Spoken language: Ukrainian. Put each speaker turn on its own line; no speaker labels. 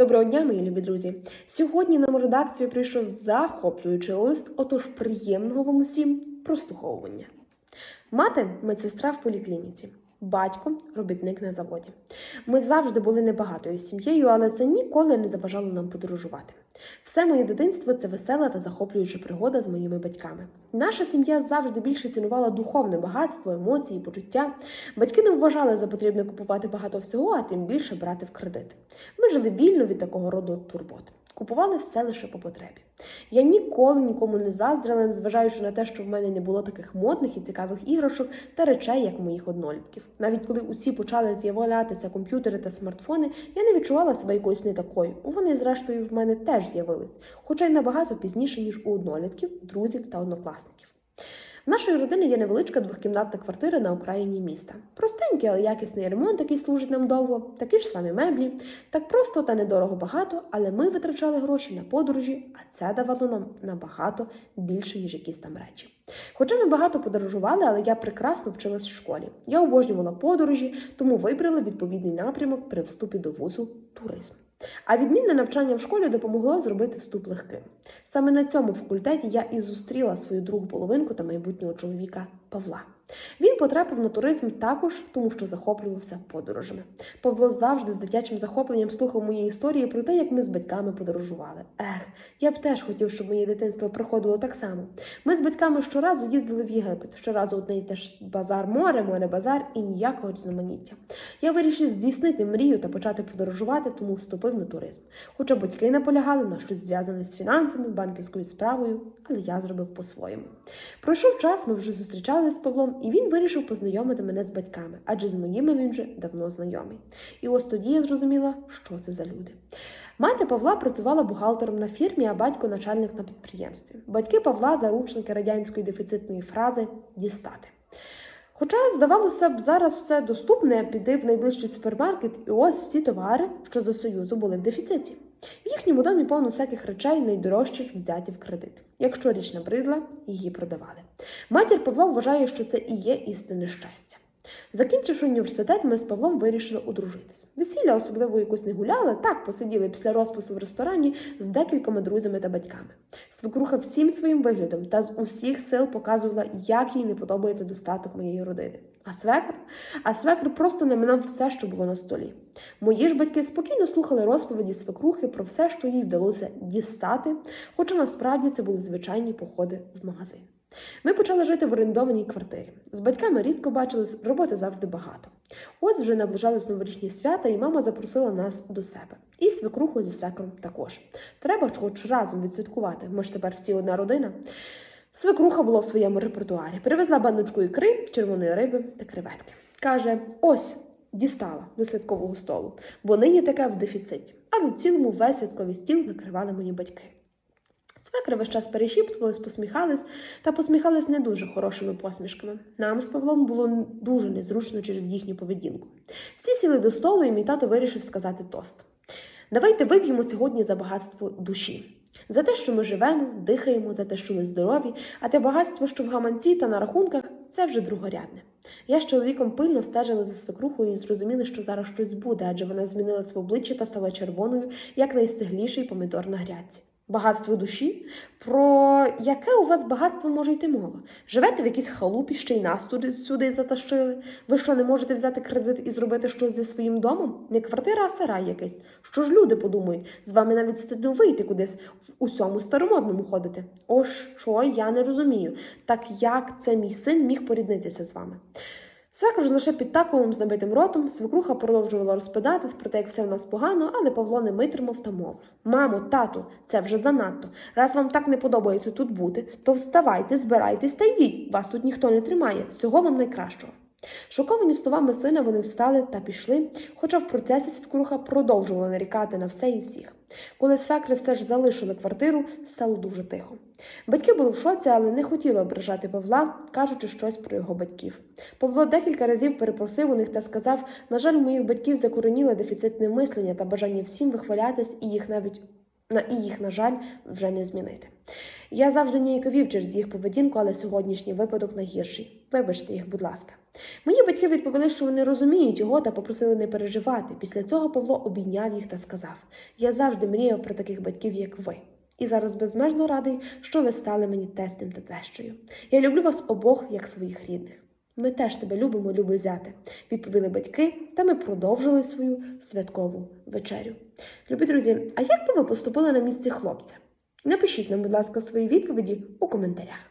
Доброго дня, мої любі друзі! Сьогодні нам у редакцію прийшов захоплюючий лист, отож приємного вам усім прослуховування. Мати медсестра в поліклініці, батько робітник на заводі. Ми завжди були небагатою сім'єю, але це ніколи не заважало нам подорожувати. Все моє дитинство це весела та захоплююча пригода з моїми батьками. Наша сім'я завжди більше цінувала духовне багатство, емоції, почуття. Батьки не вважали за потрібне купувати багато всього, а тим більше брати в кредит. Ми жили вільно від такого роду турбот. Купували все лише по потребі. Я ніколи нікому не заздрила, незважаючи на те, що в мене не було таких модних і цікавих іграшок та речей, як моїх однолітків. Навіть коли усі почали з'являтися комп'ютери та смартфони, я не відчувала себе якоюсь не такою. Вони, зрештою, в мене теж з'явились, хоча й набагато пізніше, ніж у однолітків, друзів та однокласників. В нашої родини є невеличка двохкімнатна квартира на окраїні міста. Простенький, але якісний ремонт, який служить нам довго, такі ж самі меблі. Так просто та недорого багато, але ми витрачали гроші на подорожі, а це давало нам набагато більше, ніж якісь там речі. Хоча ми багато подорожували, але я прекрасно вчилась в школі. Я обожнювала подорожі, тому вибрала відповідний напрямок при вступі до вузу туризм. А відмінне навчання в школі допомогло зробити вступ легким. Саме на цьому факультеті я і зустріла свою другу половинку та майбутнього чоловіка Павла. Він потрапив на туризм також, тому що захоплювався подорожами. Павло завжди з дитячим захопленням слухав мої історії про те, як ми з батьками подорожували. Ех, я б теж хотів, щоб моє дитинство проходило так само. Ми з батьками щоразу їздили в Єгипет, щоразу одне й те ж базар море, море базар і ніякого різноманіття. Я вирішив здійснити мрію та почати подорожувати, тому вступив на туризм. Хоча батьки наполягали на щось зв'язане з фінансами, банківською справою, але я зробив по-своєму. Пройшов час, ми вже зустрічалися з Павлом, і він вирішив познайомити мене з батьками, адже з моїми він вже давно знайомий. І ось тоді я зрозуміла, що це за люди. Мати Павла працювала бухгалтером на фірмі, а батько начальник на підприємстві. Батьки Павла заручники радянської дефіцитної фрази дістати. Хоча, здавалося б, зараз все доступне, піди в найближчий супермаркет, і ось всі товари, що за Союзу були в дефіциті. В їхньому домі повно всяких речей, найдорожчих взяті в кредит. Якщо річ набридла, її продавали. Матір Павла вважає, що це і є істинне щастя. Закінчивши університет, ми з Павлом вирішили одружитись. Весілля особливо якось не гуляли, так посиділи після розпису в ресторані з декількома друзями та батьками. Свекруха всім своїм виглядом та з усіх сил показувала, як їй не подобається достаток моєї родини. А свекр? А свекр просто наминав все, що було на столі. Мої ж батьки спокійно слухали розповіді свекрухи про все, що їй вдалося дістати, хоча насправді це були звичайні походи в магазин. Ми почали жити в орендованій квартирі. З батьками рідко бачились, роботи завжди багато. Ось вже наближались новорічні свята, і мама запросила нас до себе. І свекруху зі свекром також. Треба хоч разом відсвяткувати. Ми ж тепер всі одна родина. Свекруха була в своєму репертуарі. Привезла баночку ікри, червоної риби та креветки. Каже: ось. Дістала до святкового столу, бо нині таке в дефіциті. Але в цілому весь святковий стіл накривали мої батьки. Свекри весь час перешіптувались, посміхались та посміхались не дуже хорошими посмішками. Нам з Павлом було дуже незручно через їхню поведінку. Всі сіли до столу, і мій тато вирішив сказати тост. Давайте вип'ємо сьогодні за багатство душі. За те, що ми живемо, дихаємо, за те, що ми здорові, а те багатство, що в гаманці та на рахунках, це вже другорядне. Я з чоловіком пильно стежила за свекрухою і зрозуміли, що зараз щось буде, адже вона змінила своє обличчя та стала червоною, як найстигліший помідор на грядці. Багатство душі? Про яке у вас багатство може йти мова? Живете в якійсь халупі, ще й нас туди сюди затащили? Ви що, не можете взяти кредит і зробити щось зі своїм домом? Не квартира, а сарай якийсь. Що ж люди подумають? З вами навіть стидно вийти кудись в усьому старомодному ходити. О, що я не розумію. Так як це мій син міг поріднитися з вами? Свекр ж лише під таковим з набитим ротом, свекруха продовжувала розпитатись про те, як все в нас погано, але Павло не витримав та мовив: Мамо, тату, це вже занадто. Раз вам так не подобається тут бути, то вставайте, збирайтесь та йдіть. Вас тут ніхто не тримає. Всього вам найкращого. Шоковані словами сина, вони встали та пішли, хоча в процесі свекруха продовжувала нарікати на все і всіх. Коли свекри все ж залишили квартиру, стало дуже тихо. Батьки були в шоці, але не хотіли ображати Павла, кажучи щось про його батьків. Павло декілька разів перепросив у них та сказав: на жаль, моїх батьків закореніло дефіцитне мислення та бажання всім вихвалятись і їх навіть На і їх, на жаль, вже не змінити. Я завжди ніяковів через їх поведінку, але сьогоднішній випадок найгірший. Вибачте їх, будь ласка. Мої батьки відповіли, що вони розуміють його та попросили не переживати. Після цього Павло обійняв їх та сказав: Я завжди мріяв про таких батьків, як ви. І зараз безмежно радий, що ви стали мені тестем та тещою. Я люблю вас обох як своїх рідних. Ми теж тебе любимо, любий зяте, відповіли батьки, та ми продовжили свою святкову вечерю. Любі друзі, а як би ви поступили на місці хлопця? Напишіть нам, будь ласка, свої відповіді у коментарях.